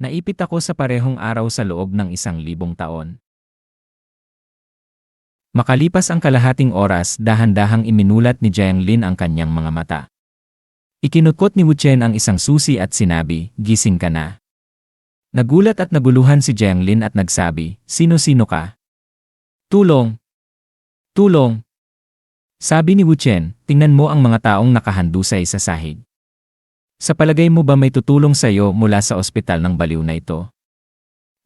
Naipit ako sa parehong araw sa loob ng isang libong taon. Makalipas ang kalahating oras, dahan-dahang iminulat ni Jiang Lin ang kanyang mga mata. Ikinutkot ni Wu Chen ang isang susi at sinabi, gising ka na. Nagulat at naguluhan si Jiang Lin at nagsabi, sino-sino ka? Tulong! Tulong! Sabi ni Wu Chen, tingnan mo ang mga taong nakahandusay sa sahig. Sa palagay mo ba may tutulong sa iyo mula sa ospital ng baliw na ito?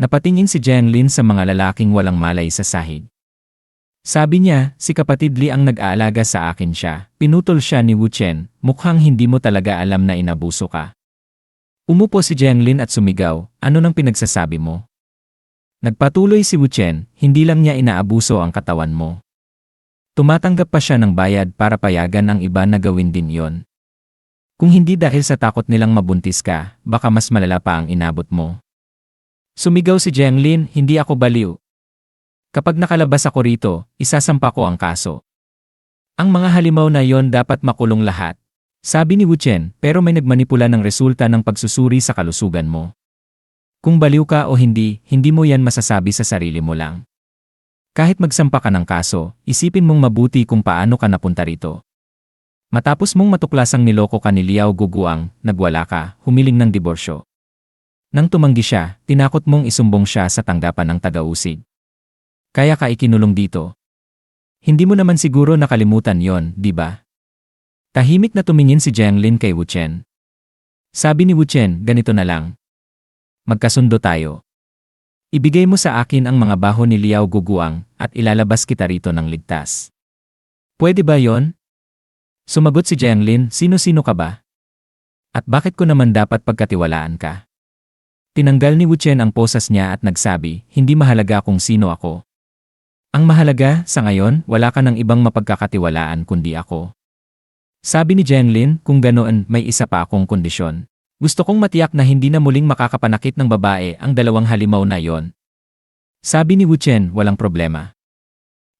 Napatingin si Jiang Lin sa mga lalaking walang malay sa sahig. Sabi niya, si kapatid Li ang nag-aalaga sa akin siya. Pinutol siya ni Wu Chen, mukhang hindi mo talaga alam na inabuso ka. Umupo si Jiang Lin at sumigaw, ano nang pinagsasabi mo? Nagpatuloy si Wu Chen, hindi lang niya inaabuso ang katawan mo. Tumatanggap pa siya ng bayad para payagan ang iba na gawin din yon. Kung hindi dahil sa takot nilang mabuntis ka, baka mas malala pa ang inabot mo. Sumigaw si Jiang Lin, hindi ako baliw, Kapag nakalabas ako rito, isasampa ko ang kaso. Ang mga halimaw na yon dapat makulong lahat. Sabi ni Wu Chen, pero may nagmanipula ng resulta ng pagsusuri sa kalusugan mo. Kung baliw ka o hindi, hindi mo yan masasabi sa sarili mo lang. Kahit magsampa ka ng kaso, isipin mong mabuti kung paano ka napunta rito. Matapos mong matuklasang niloko ka ni Liao Guguang, nagwala ka, humiling ng diborsyo. Nang tumanggi siya, tinakot mong isumbong siya sa tanggapan ng taga-usig. Kaya ka ikinulong dito. Hindi mo naman siguro nakalimutan yon, di ba? Tahimik na tumingin si Jiang Lin kay Wu Chen. Sabi ni Wu Chen, ganito na lang. Magkasundo tayo. Ibigay mo sa akin ang mga baho ni Liao Guguang at ilalabas kita rito ng ligtas. Pwede ba yon? Sumagot si Jiang Lin, sino-sino ka ba? At bakit ko naman dapat pagkatiwalaan ka? Tinanggal ni Wu Chen ang posas niya at nagsabi, hindi mahalaga kung sino ako. Ang mahalaga, sa ngayon, wala ka ng ibang mapagkakatiwalaan kundi ako. Sabi ni Jenlin, kung ganoon, may isa pa akong kondisyon. Gusto kong matiyak na hindi na muling makakapanakit ng babae ang dalawang halimaw na yon. Sabi ni Wu Chen, walang problema.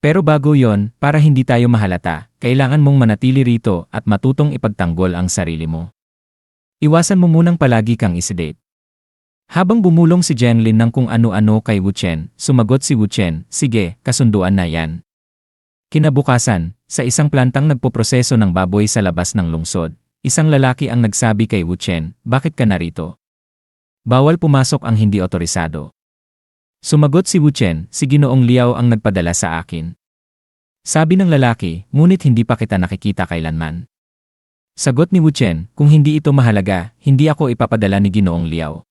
Pero bago yon, para hindi tayo mahalata, kailangan mong manatili rito at matutong ipagtanggol ang sarili mo. Iwasan mo munang palagi kang isedate. Habang bumulong si Jenlin ng kung ano-ano kay Wu Chen, sumagot si Wu Chen, sige, kasunduan na yan. Kinabukasan, sa isang plantang nagpoproseso ng baboy sa labas ng lungsod, isang lalaki ang nagsabi kay Wu Chen, bakit ka narito? Bawal pumasok ang hindi otorisado. Sumagot si Wu Chen, si Ginoong Liao ang nagpadala sa akin. Sabi ng lalaki, ngunit hindi pa kita nakikita kailanman. Sagot ni Wu Chen, kung hindi ito mahalaga, hindi ako ipapadala ni Ginoong Liao.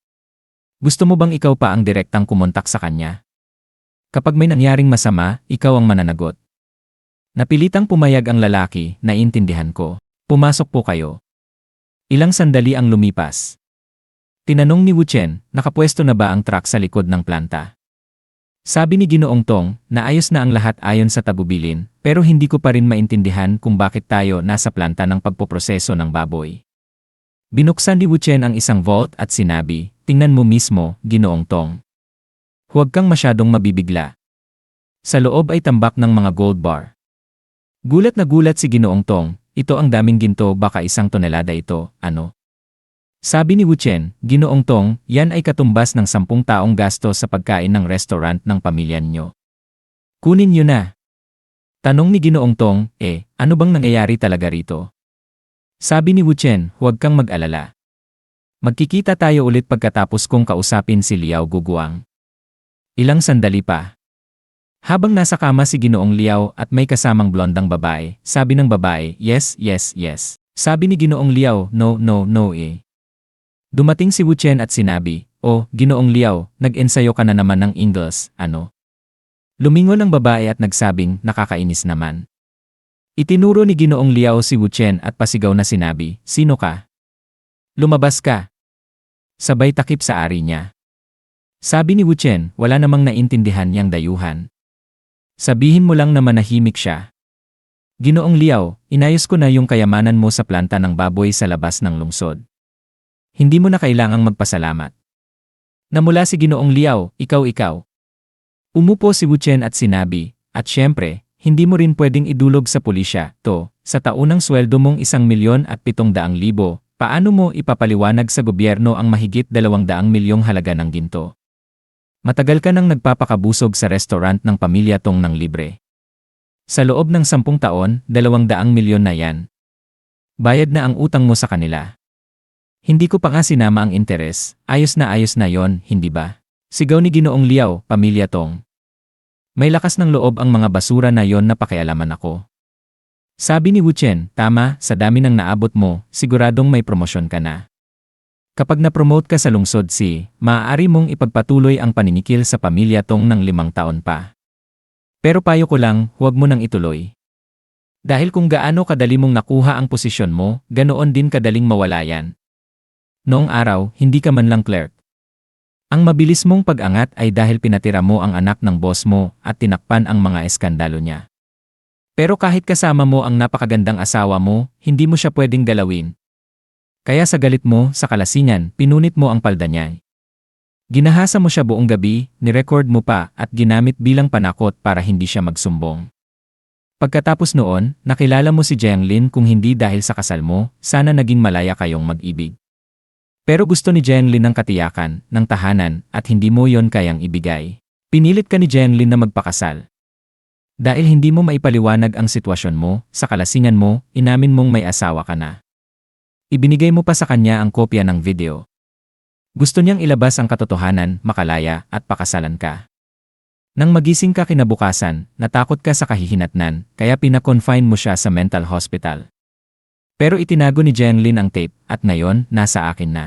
Gusto mo bang ikaw pa ang direktang kumontak sa kanya? Kapag may nangyaring masama, ikaw ang mananagot. Napilitang pumayag ang lalaki, naiintindihan ko. Pumasok po kayo. Ilang sandali ang lumipas. Tinanong ni Wu Chen, nakapwesto na ba ang truck sa likod ng planta? Sabi ni Ginoong Tong, naayos na ang lahat ayon sa tabubilin, pero hindi ko pa rin maintindihan kung bakit tayo nasa planta ng pagpoproseso ng baboy. Binuksan ni Wu Chen ang isang vault at sinabi, Tingnan mo mismo, ginoong tong. Huwag kang masyadong mabibigla. Sa loob ay tambak ng mga gold bar. Gulat na gulat si ginoong tong, ito ang daming ginto baka isang tonelada ito, ano? Sabi ni Wu Chen, ginoong tong, yan ay katumbas ng sampung taong gasto sa pagkain ng restaurant ng pamilya niyo. Kunin niyo na. Tanong ni Ginoong Tong, eh, ano bang nangyayari talaga rito? Sabi ni Wu Chen, huwag kang mag-alala. Magkikita tayo ulit pagkatapos kong kausapin si Liao Guguang. Ilang sandali pa. Habang nasa kama si Ginoong Liao at may kasamang blondang babae, sabi ng babae, yes, yes, yes. Sabi ni Ginoong Liao, no, no, no eh. Dumating si Wu Chen at sinabi, oh, Ginoong Liao, nag-ensayo ka na naman ng Ingles, ano? Lumingon ang babae at nagsabing, nakakainis naman. Itinuro ni Ginoong Liao si Wu Chen at pasigaw na sinabi, sino ka? Lumabas ka. Sabay takip sa ari niya. Sabi ni Wu Chen, wala namang naintindihan niyang dayuhan. Sabihin mo lang na manahimik siya. Ginoong Liao, inayos ko na yung kayamanan mo sa planta ng baboy sa labas ng lungsod. Hindi mo na kailangang magpasalamat. Namula si Ginoong Liao, ikaw-ikaw. Umupo si Wu Chen at sinabi, at syempre, hindi mo rin pwedeng idulog sa pulisya, to, sa taunang sweldo mong isang milyon at pitong daang libo, paano mo ipapaliwanag sa gobyerno ang mahigit 200 milyong halaga ng ginto? Matagal ka nang nagpapakabusog sa restaurant ng pamilya tong ng libre. Sa loob ng 10 taon, 200 milyon na yan. Bayad na ang utang mo sa kanila. Hindi ko pa nga sinama ang interes, ayos na ayos na yon, hindi ba? Sigaw ni Ginoong Liao, pamilya tong. May lakas ng loob ang mga basura na yon na pakialaman ako. Sabi ni Wu Chen, tama, sa dami ng naabot mo, siguradong may promosyon ka na. Kapag na-promote ka sa lungsod si, maaari mong ipagpatuloy ang paninikil sa pamilya tong ng limang taon pa. Pero payo ko lang, huwag mo nang ituloy. Dahil kung gaano kadali mong nakuha ang posisyon mo, ganoon din kadaling mawala yan. Noong araw, hindi ka man lang clerk. Ang mabilis mong pag-angat ay dahil pinatira mo ang anak ng boss mo at tinakpan ang mga eskandalo niya. Pero kahit kasama mo ang napakagandang asawa mo, hindi mo siya pwedeng galawin. Kaya sa galit mo, sa kalasingan, pinunit mo ang palda niya. Ginahasa mo siya buong gabi, nirecord mo pa, at ginamit bilang panakot para hindi siya magsumbong. Pagkatapos noon, nakilala mo si Jiang Lin kung hindi dahil sa kasal mo, sana naging malaya kayong mag-ibig. Pero gusto ni Jiang Lin ng katiyakan, ng tahanan, at hindi mo yon kayang ibigay. Pinilit ka ni Jiang Lin na magpakasal. Dahil hindi mo maipaliwanag ang sitwasyon mo, sa kalasingan mo, inamin mong may asawa ka na. Ibinigay mo pa sa kanya ang kopya ng video. Gusto niyang ilabas ang katotohanan, makalaya, at pakasalan ka. Nang magising ka kinabukasan, natakot ka sa kahihinatnan, kaya pinakonfine mo siya sa mental hospital. Pero itinago ni Jen Lin ang tape, at ngayon, nasa akin na.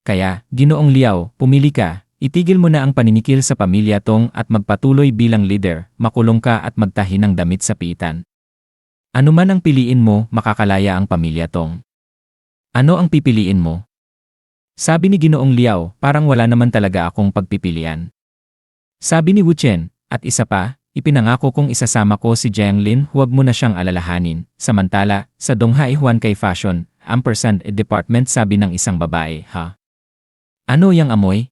Kaya, ginoong liyaw, pumili ka, Itigil mo na ang paninikil sa pamilya tong at magpatuloy bilang leader, makulong ka at magtahi ng damit sa piitan. Ano man ang piliin mo, makakalaya ang pamilya tong. Ano ang pipiliin mo? Sabi ni Ginoong Liao, parang wala naman talaga akong pagpipilian. Sabi ni Wu Chen, at isa pa, ipinangako kong isasama ko si Jiang Lin huwag mo na siyang alalahanin. Samantala, sa Donghai Huan Kay Fashion, ampersand department sabi ng isang babae, ha? Ano yang amoy?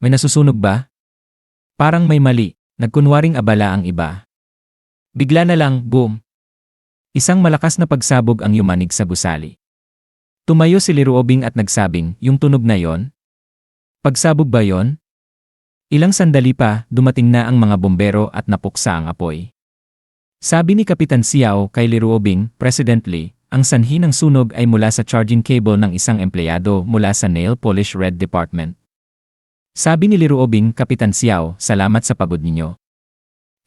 May nasusunog ba? Parang may mali, nagkunwaring abala ang iba. Bigla na lang, boom. Isang malakas na pagsabog ang yumanig sa gusali. Tumayo si Liruobing at nagsabing, yung tunog na yon? Pagsabog ba yon? Ilang sandali pa, dumating na ang mga bombero at napuksa ang apoy. Sabi ni Kapitan Xiao kay Liruobing, Presidently, ang sanhi ng sunog ay mula sa charging cable ng isang empleyado mula sa Nail Polish Red Department. Sabi ni Liruobing, Kapitan Xiao, salamat sa pagod ninyo.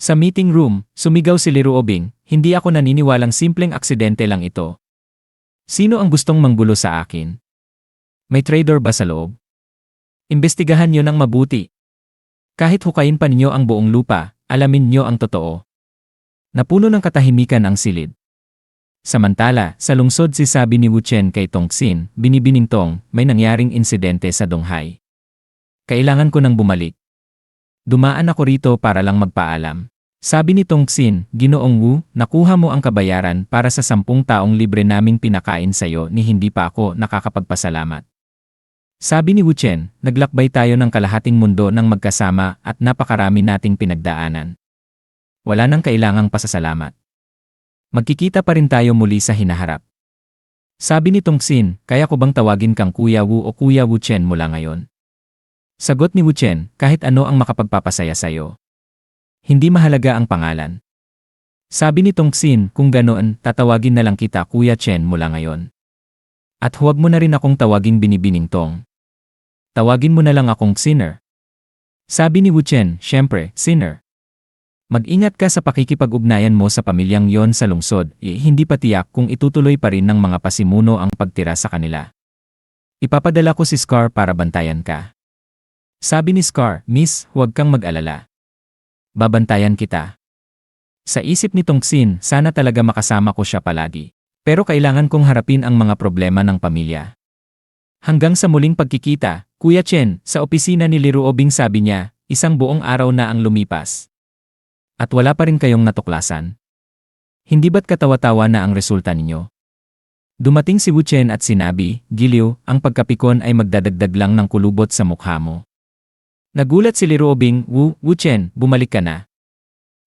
Sa meeting room, sumigaw si Liruobing, hindi ako naniniwalang simpleng aksidente lang ito. Sino ang gustong manggulo sa akin? May trader ba sa loob? Imbestigahan nyo ng mabuti. Kahit hukayin pa ninyo ang buong lupa, alamin nyo ang totoo. Napuno ng katahimikan ang silid. Samantala, sa lungsod si sabi ni Wu Chen kay Tongxin, binibining Tong, may nangyaring insidente sa Donghai. Kailangan ko nang bumalik. Dumaan ako rito para lang magpaalam. Sabi ni Tongxin, Ginoong Wu, nakuha mo ang kabayaran para sa sampung taong libre naming pinakain sa'yo ni hindi pa ako nakakapagpasalamat. Sabi ni Wu Chen, naglakbay tayo ng kalahating mundo ng magkasama at napakarami nating pinagdaanan. Wala nang kailangang pasasalamat. Magkikita pa rin tayo muli sa hinaharap. Sabi ni Tongxin, kaya ko bang tawagin kang Kuya Wu o Kuya Wu Chen mula ngayon? Sagot ni Wu Chen, kahit ano ang makapagpapasaya sa'yo. Hindi mahalaga ang pangalan. Sabi ni Tongxin, kung ganoon, tatawagin na lang kita Kuya Chen mula ngayon. At huwag mo na rin akong tawagin binibining Tong. Tawagin mo na lang akong Sinner. Sabi ni Wu Chen, syempre, Sinner. Mag-ingat ka sa pakikipag-ugnayan mo sa pamilyang yon sa lungsod, eh, hindi pa tiyak kung itutuloy pa rin ng mga pasimuno ang pagtira sa kanila. Ipapadala ko si Scar para bantayan ka. Sabi ni Scar, Miss, huwag kang mag-alala. Babantayan kita. Sa isip ni Tongxin, sana talaga makasama ko siya palagi. Pero kailangan kong harapin ang mga problema ng pamilya. Hanggang sa muling pagkikita, Kuya Chen, sa opisina ni Liruobing sabi niya, isang buong araw na ang lumipas. At wala pa rin kayong natuklasan. Hindi ba't katawa-tawa na ang resulta ninyo? Dumating si Wu Chen at sinabi, Giliw, ang pagkapikon ay magdadagdag lang ng kulubot sa mukha mo. Nagulat si Liruobing, Wu, Wu Chen, bumalik ka na.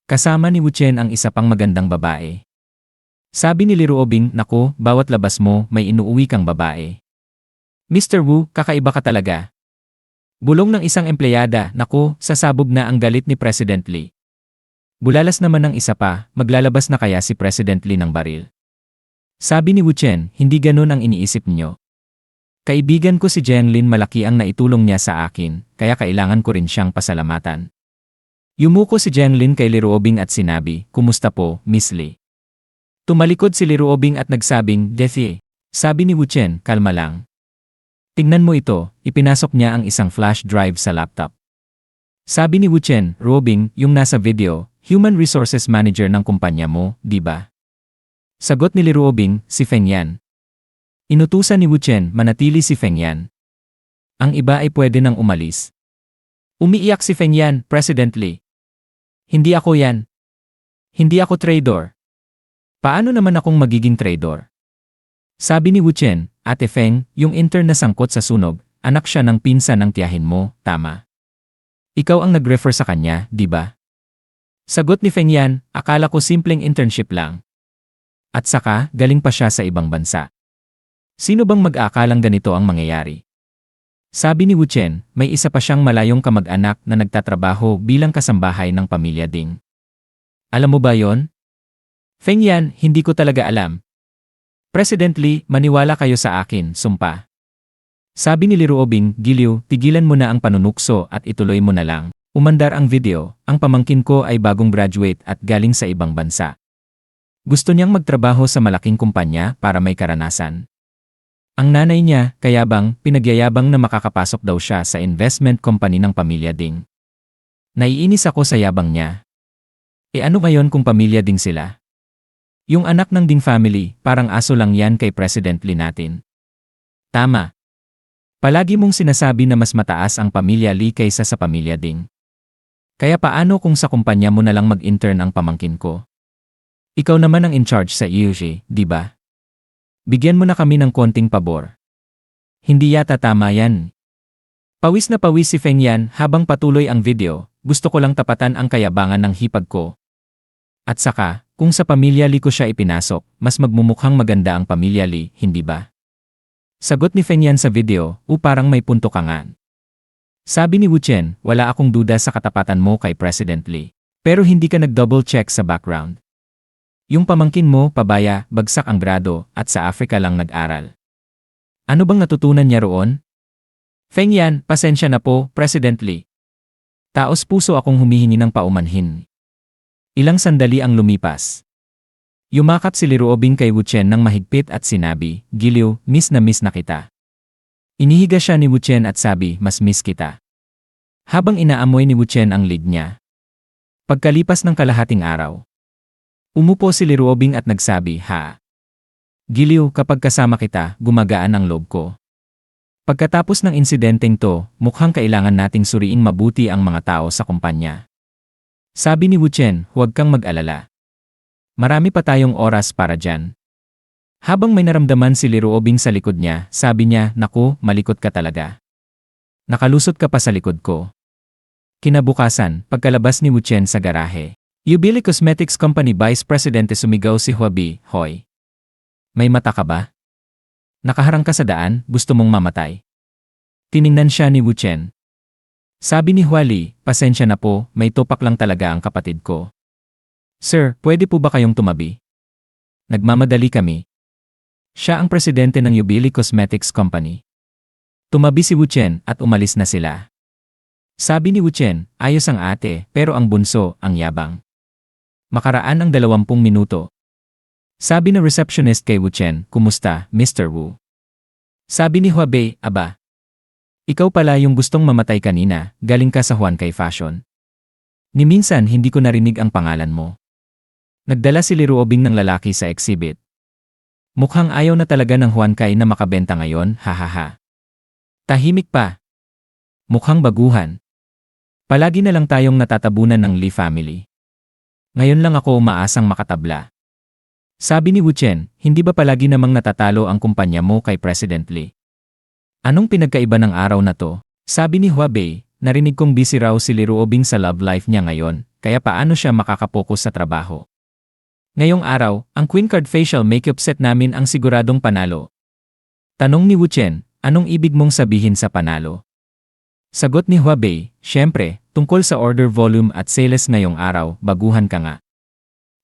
Kasama ni Wu Chen ang isa pang magandang babae. Sabi ni Liruobing, nako, bawat labas mo, may inuuwi kang babae. Mr. Wu, kakaiba ka talaga. Bulong ng isang empleyada, nako, sasabog na ang galit ni President Lee. Bulalas naman ng isa pa, maglalabas na kaya si President Lee ng baril. Sabi ni Wu Chen, hindi ganun ang iniisip niyo. Kaibigan ko si Jen Lin malaki ang naitulong niya sa akin, kaya kailangan ko rin siyang pasalamatan. Yumuko si Jen Lin kay Liruobing at sinabi, Kumusta po, Miss Lee? Tumalikod si Liruobing at nagsabing, Defi. Sabi ni Wu Chen, kalma lang. Tingnan mo ito, ipinasok niya ang isang flash drive sa laptop. Sabi ni Wu Chen, Robing, yung nasa video, Human Resources Manager ng kumpanya mo, di ba? Sagot ni Liruobing, si Feng Yan. Inutusan ni Wu Chen, manatili si Feng Yan. Ang iba ay pwede nang umalis. Umiiyak si Feng Yan, President Lee. Hindi ako yan. Hindi ako trader. Paano naman akong magiging trader? Sabi ni Wu Chen, Ate Feng, yung intern na sangkot sa sunog, anak siya ng pinsan ng tiyahin mo, tama. Ikaw ang nag-refer sa kanya, di ba? Sagot ni Feng Yan, akala ko simpleng internship lang. At saka, galing pa siya sa ibang bansa. Sino bang mag-aakalang ganito ang mangyayari? Sabi ni Wu Chen, may isa pa siyang malayong kamag-anak na nagtatrabaho bilang kasambahay ng pamilya Ding. Alam mo ba yon? Feng Yan, hindi ko talaga alam. President Lee, maniwala kayo sa akin, sumpa. Sabi ni Liruobing, Giliw, tigilan mo na ang panunukso at ituloy mo na lang. Umandar ang video, ang pamangkin ko ay bagong graduate at galing sa ibang bansa. Gusto niyang magtrabaho sa malaking kumpanya para may karanasan. Ang nanay niya, kaya bang, pinagyayabang na makakapasok daw siya sa investment company ng pamilya Ding. Naiinis ako sa yabang niya. E ano ngayon kung pamilya Ding sila? Yung anak ng Ding family, parang aso lang yan kay President Lee natin. Tama. Palagi mong sinasabi na mas mataas ang pamilya Lee kaysa sa pamilya Ding. Kaya paano kung sa kumpanya mo na lang mag-intern ang pamangkin ko? Ikaw naman ang in charge sa EUG, di ba? Bigyan mo na kami ng konting pabor. Hindi yata tama yan. Pawis na pawis si Feng Yan habang patuloy ang video, gusto ko lang tapatan ang kayabangan ng hipag ko. At saka, kung sa pamilya Lee ko siya ipinasok, mas magmumukhang maganda ang pamilya Lee, hindi ba? Sagot ni Feng Yan sa video, u parang may punto ka nga. Sabi ni Wu Chen, wala akong duda sa katapatan mo kay President Lee. Pero hindi ka nag-double check sa background. Yung pamangkin mo, pabaya, bagsak ang grado, at sa Africa lang nag-aral. Ano bang natutunan niya roon? Feng Yan, pasensya na po, President Lee. Taos puso akong humihingi ng paumanhin. Ilang sandali ang lumipas. Yumakap si Liruobing kay Wu Chen ng mahigpit at sinabi, Giliw, miss na miss na kita. Inihiga siya ni Wu Chen at sabi, mas miss kita. Habang inaamoy ni Wu Chen ang lead niya. Pagkalipas ng kalahating araw. Umupo si Liruobing at nagsabi, ha. Giliw, kapag kasama kita, gumagaan ang loob ko. Pagkatapos ng insidenteng to, mukhang kailangan nating suriin mabuti ang mga tao sa kumpanya. Sabi ni Wu Chen, huwag kang mag-alala. Marami pa tayong oras para dyan. Habang may naramdaman si Liruobing sa likod niya, sabi niya, naku, malikot ka talaga. Nakalusot ka pa sa likod ko. Kinabukasan, pagkalabas ni Wu Chen sa garahe. Ubili Cosmetics Company Vice Presidente sumigaw si Huabi, Hoy. May mata ka ba? Nakaharang ka sa daan, gusto mong mamatay. Tiningnan siya ni Wu Chen. Sabi ni Huali, pasensya na po, may topak lang talaga ang kapatid ko. Sir, pwede po ba kayong tumabi? Nagmamadali kami. Siya ang presidente ng Ubili Cosmetics Company. Tumabi si Wu Chen at umalis na sila. Sabi ni Wu Chen, ayos ang ate, pero ang bunso, ang yabang. Makaraan ang dalawampung minuto. Sabi ng receptionist kay Wu Chen, kumusta, Mr. Wu? Sabi ni Huabei, aba. Ikaw pala yung gustong mamatay kanina, galing ka sa Juan Kay Fashion. Ni minsan hindi ko narinig ang pangalan mo. Nagdala si Liruobing ng lalaki sa exhibit. Mukhang ayaw na talaga ng Juan Kay na makabenta ngayon, hahaha. Tahimik pa. Mukhang baguhan. Palagi na lang tayong natatabunan ng Lee family. Ngayon lang ako umaasang makatabla. Sabi ni Wu Chen, hindi ba palagi namang natatalo ang kumpanya mo kay President Lee? Anong pinagkaiba ng araw na to? Sabi ni Huabei, narinig kong busy raw si Liruobing sa love life niya ngayon, kaya paano siya makakapokus sa trabaho? Ngayong araw, ang Queen Card Facial Makeup Set namin ang siguradong panalo. Tanong ni Wu Chen, anong ibig mong sabihin sa panalo? Sagot ni Huabei, syempre, tungkol sa order volume at sales ngayong araw, baguhan ka nga.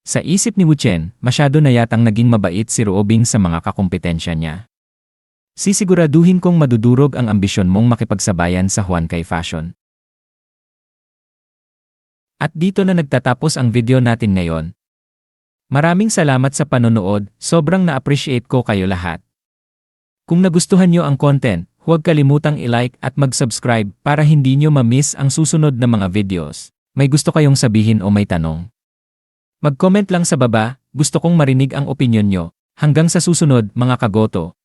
Sa isip ni Wu Chen, masyado na yatang naging mabait si Ruobing sa mga kakumpetensya niya. Sisiguraduhin kong madudurog ang ambisyon mong makipagsabayan sa Huancai Fashion. At dito na nagtatapos ang video natin ngayon. Maraming salamat sa panonood, sobrang na-appreciate ko kayo lahat. Kung nagustuhan nyo ang content, huwag kalimutang i-like at mag-subscribe para hindi nyo ma-miss ang susunod na mga videos. May gusto kayong sabihin o may tanong? Mag-comment lang sa baba, gusto kong marinig ang opinion nyo. Hanggang sa susunod, mga kagoto.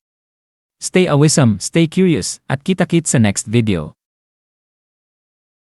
Stay awisam, stay curious, at kita-kit sa next video.